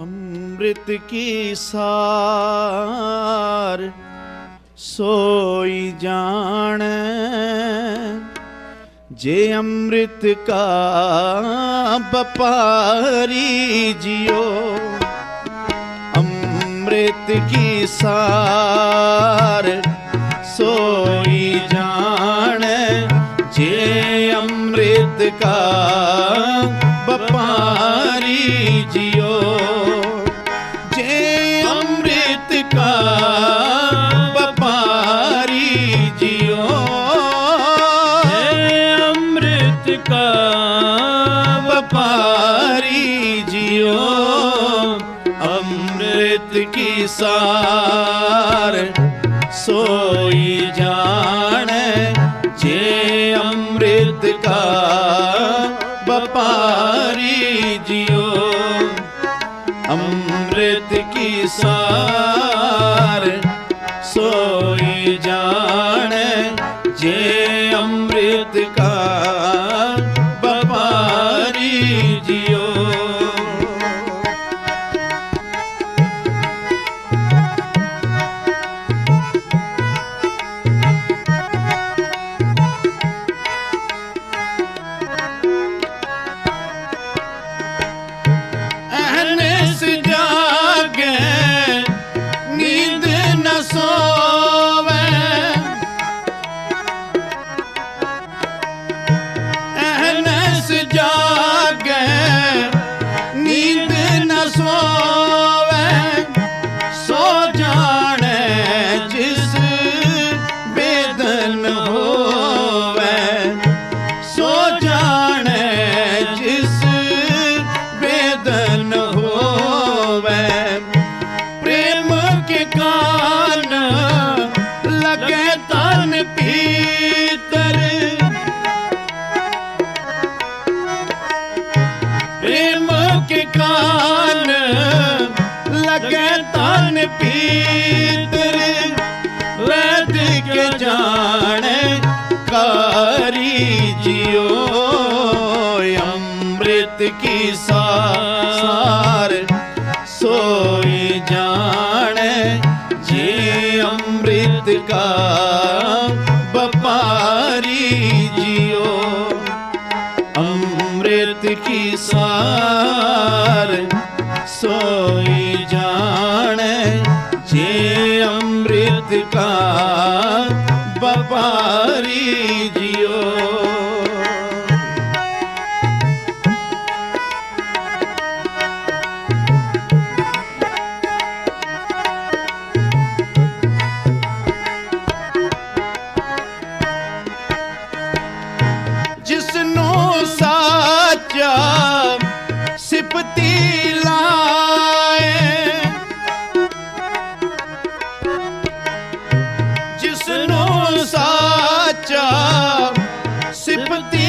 ਅੰਮ੍ਰਿਤ ਕੀ ਸਾਰ ਸੋਈ ਜਾਣ? ਜੇ ਅੰਮ੍ਰਿਤ ਕਾ ਵਪਾਰੀ ਜਿਓ ਅੰਮ੍ਰਿਤ ਕੀ ਸਾਰ ਸੋਈ ਜਾਣ? ਜੇ ਅੰਮ੍ਰਿਤ ਕਾ ਵਪਾਰੀ ਜਿਓ ਕਾ ਵਪਾਰੀ ਜਿਓ ਅੰਮ੍ਰਿਤ ਕਾ ਵਪਾਰੀ ਜਿਓ ਅੰਮ੍ਰਿਤ ਕੀ ਸਾਰ ਸੋਈ ਜਾਣੈ ਜੇ ਅੰਮ੍ਰਿਤ ਕਾ ਵਪਾਰੀ ਜਿਓ ਅੰਮ੍ਰਿਤ ਕੀ ਸਾਰ ਸੋਈ ਅੰਮ੍ਰਿਤ ਕੀ ਸਾਰ ਸੋਈ ਜਾਣੈ ਜੀ ਅੰਮ੍ਰਿਤ ਕਾ ਵਪਾਰੀ ਜਿਓ। ਅੰਮ੍ਰਿਤ ਕੀ ਸਾਰ ਸੋਈ ਜਾਣੈ ਜੇ ਅੰਮ੍ਰਿਤ ਕਾ ਵਪਾਰੀ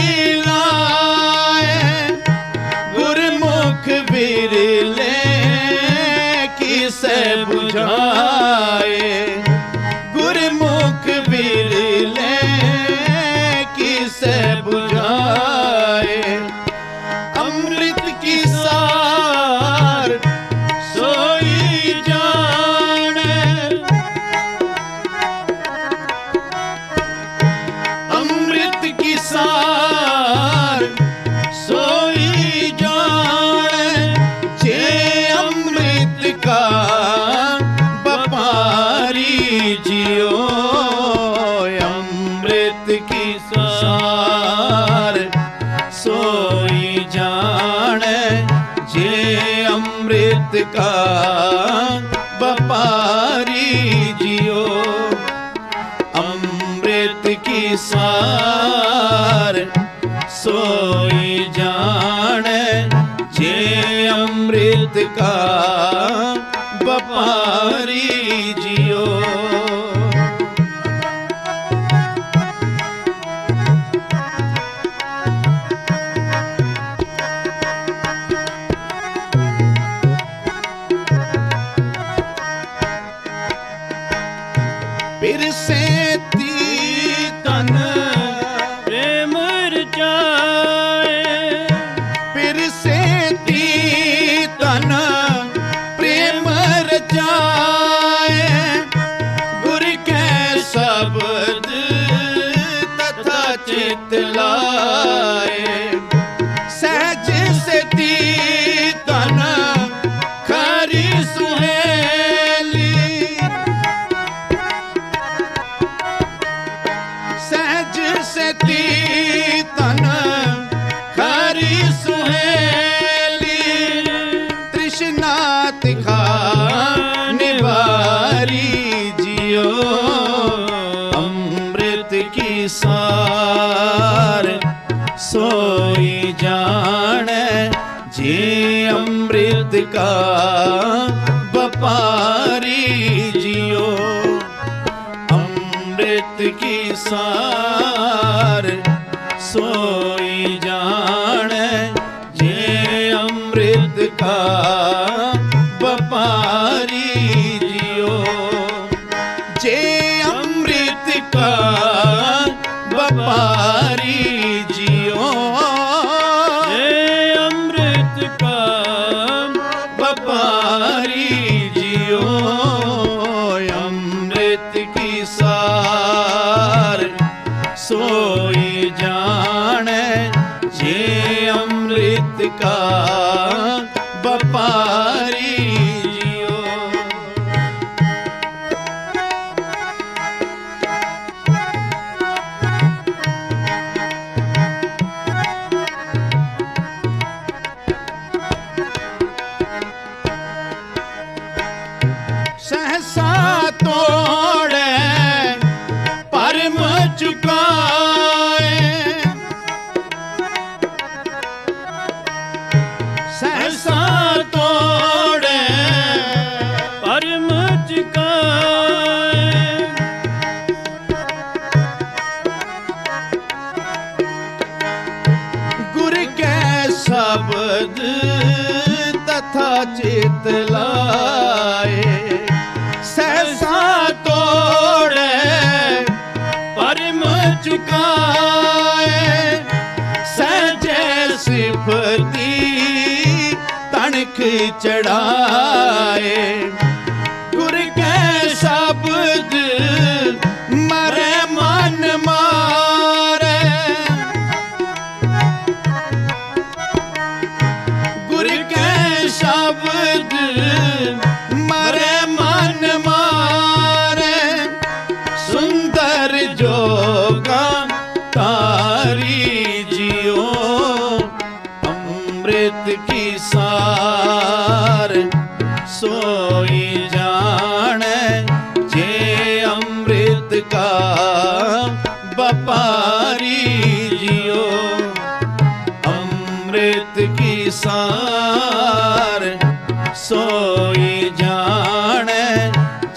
লীলা ਸਾਰ ਸੋਈ ਜਾਣੈ ਜੇ ਅੰਮ੍ਰਿਤ ਕਾ ਵਪਾਰੀ ਜੀ। ਸੇਤੀ ਤਨ ਖਰੀ ਸੁਹੇਲੀ ਤ੍ਰਿਸ਼ਨਾ ਤਿਖਾ ਨਿਵਾਰੀ ਜਿਉ ਅੰਮ੍ਰਿਤ ਕੀ ਸਾਰ ਸੋਈ ਜਾਣੈ ਜੇ ਅੰਮ੍ਰਿਤ ਕਾ ਕੀ ਸਾਰ ਸੋਈ ਜਾ ਚੜਾਏ।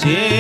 Yeah.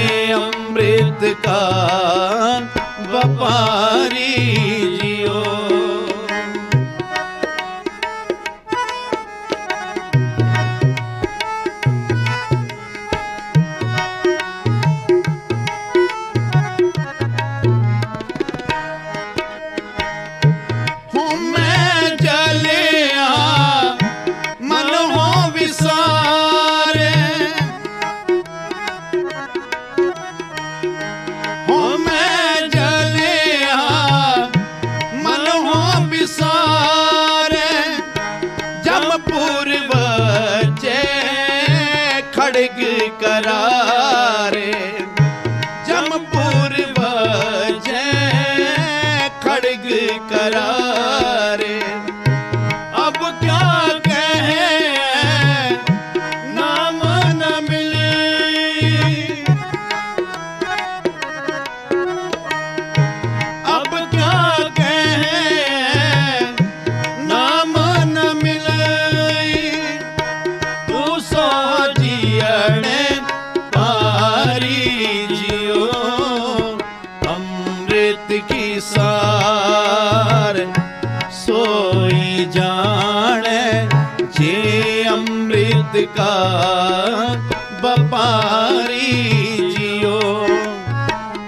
ਪਾਰੀ ਜਿਉ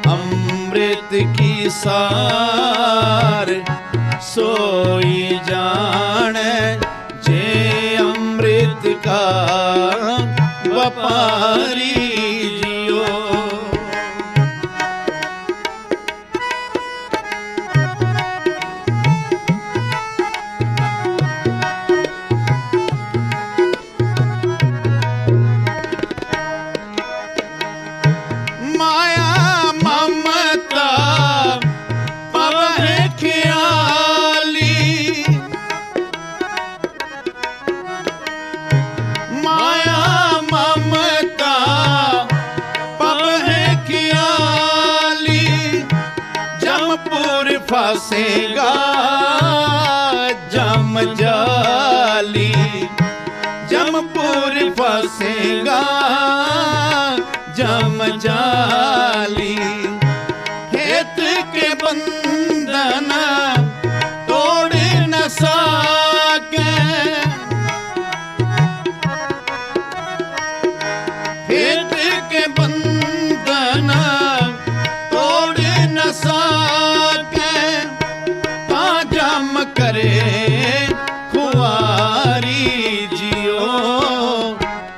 ਅੰਮ੍ਰਿਤ ਕੀ ਸਾਰ ਸੋਈ ਜਾਣੈ ਜੇ ਅੰਮ੍ਰਿਤ ਕਾ ਵਪਾਰੀ ਫਸੇਗਾ ਜਮ ਜਾਲੀ ਜਮਪੁਰ ਫਸੇਗਾ ਜਮ ਜਾਲੀ। ਹੇਤ ਕੇ ਬੰਧਨ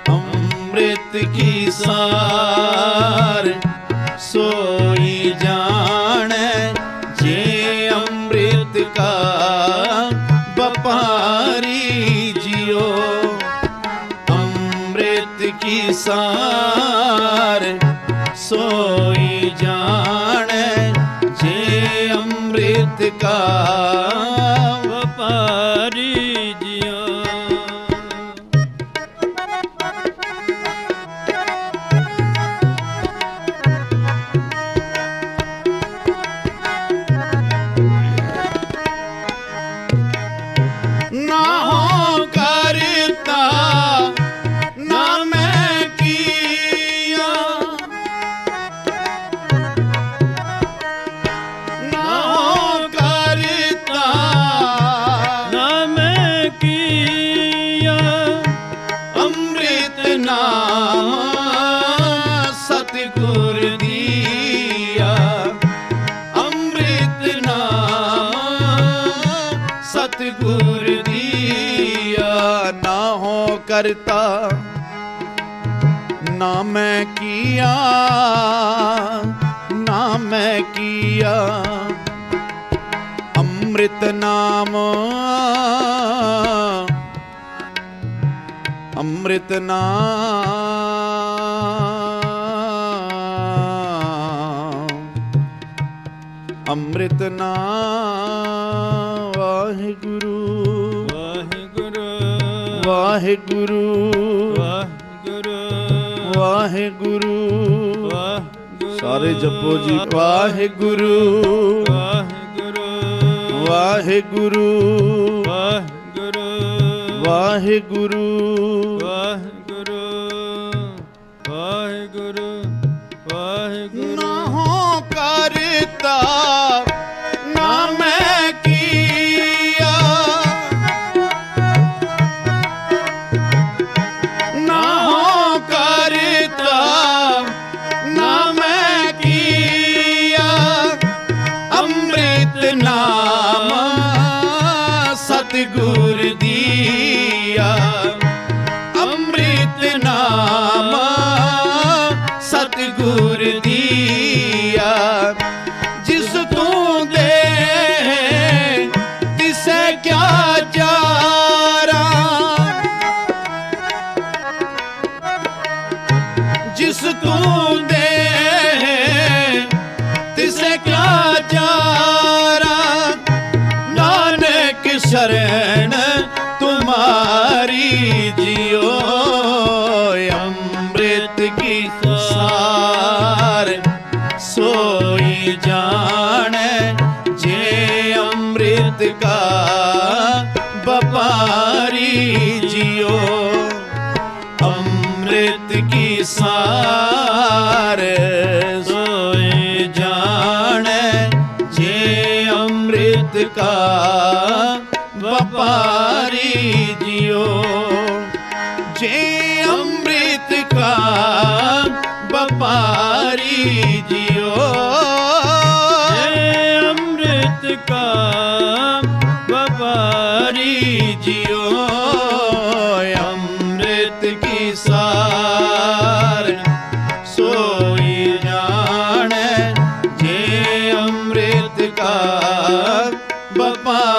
ਅੰਮ੍ਰਿਤ ਕੀ ਸਾਰ ਸੋ ਕਰਤਾ। ਨਾ ਮੈਂ ਕੀਆ ਨਾ ਮੈਂ ਕੀਆ। ਅੰਮ੍ਰਿਤ ਨਾਮ ਅੰਮ੍ਰਿਤ ਨਾਮ ਅੰਮ੍ਰਿਤ ਨਾਮ। ਵਾਹਿਗੁਰੂ। ਵਾਹਿਗੁਰੂ। ਵਾਹਿਗੁਰੂ। ਵਾਹਿਗੁਰੂ। ਸਾਰੇ ਜਪੋ ਜੀ। ਵਾਹਿਗੁਰੂ। ਵਾਹਿਗੁਰੂ। ਵਾਹਿਗੁਰੂ। ਵਾਹਿਗੁਰੂ। ਵਾਹਿਗੁਰੂ। ਵਾਹਿਗੁਰੂ ਸਤਗੁਰ ਦੀ शरण तुम्हारी जियो अमृत की सार सोई जान जे अमृत का बपारी जियो अमृत की सार सोई जान जे अमृत का ਵਪਾਰੀ ਜਿਉ ਜੇ ਅੰਮ੍ਰਿਤ ਕਾ ਵਪਾਰੀ ਜਿਉ ਜੈ ਅੰਮ੍ਰਿਤ ਕਾ ਵਪਾਰੀ ਜਿਉ ਅੰਮ੍ਰਿਤ ਕੀ ਸਾਰ ਸੋਈ ਜਾਣੈ। ਜੇ ਅੰਮ੍ਰਿਤ ਕਾ ਵਪਾਰੀ